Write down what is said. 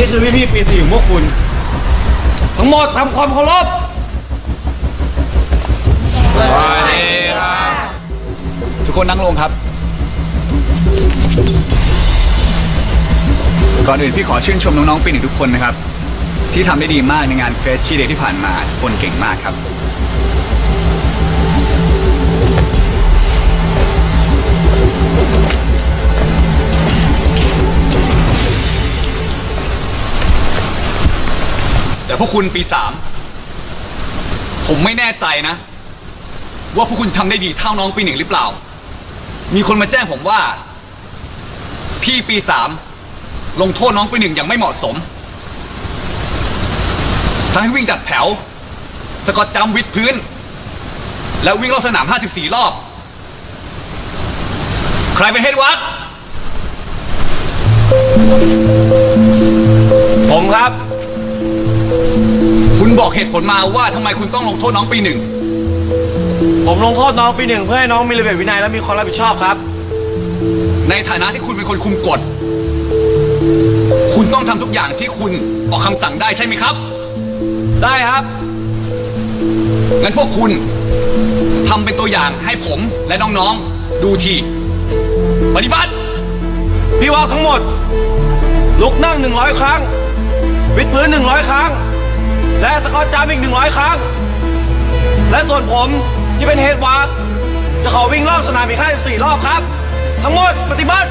นี่คือพี่ๆปีสี่ของพวกคุณ ทั้งหมดทำความเคารพสวัสดีครับทุกคนนั่งลงครับ ก่อนอื่นพี่ขอชื่นชมน้องๆปีหนึ่งทุกคนนะครับ ที่ทำได้ดีมากในงานเฟสชีเดย์ที่ผ่านมาคนเก่งมากครับ แต่พวกคุณปีสามผมไม่แน่ใจนะ ว่าพวกคุณทำได้ดีเท่าน้องปีหนึ่งหรือเปล่า มีคนมาแจ้งผมว่า พี่ปีสามลงโทษน้องปีหนึ่งอย่างไม่เหมาะสมทั้งให้วิ่งจัดแถว สกอตจัมป์วิดพื้น และวิ่งรอบสนาม 54 รอบ ใครเป็นเฮดวักผมครับ คุณบอกเหตุผลมาว่าทำไมคุณต้องลงโทษน้องปีหนึ่ง ผมลงโทษน้องปีหนึ่งเพื่อให้น้องมีระเบียบวินัยและมีความรับผิดชอบครับ ในฐานะที่คุณเป็นคนคุมกฎ คุณต้องทำทุกอย่างที่คุณออกคำสั่งได้ใช่ไหมครับ ได้ครับ งั้นพวกคุณทำเป็นตัวอย่างให้ผมและน้องๆดูทีปฏิบัติ พี่ว่าทั้งหมด ลุกนั่ง100ครั้ง วิดพื้น100ครั้งและสก อดจามอีกหนึ่งร้อยครั้ง และส่วนผมที่เป็นเฮดวาร์กจะขอวิ่งรอบสนามอีก54รอบครับ ทั้งหมดปฏิบัติ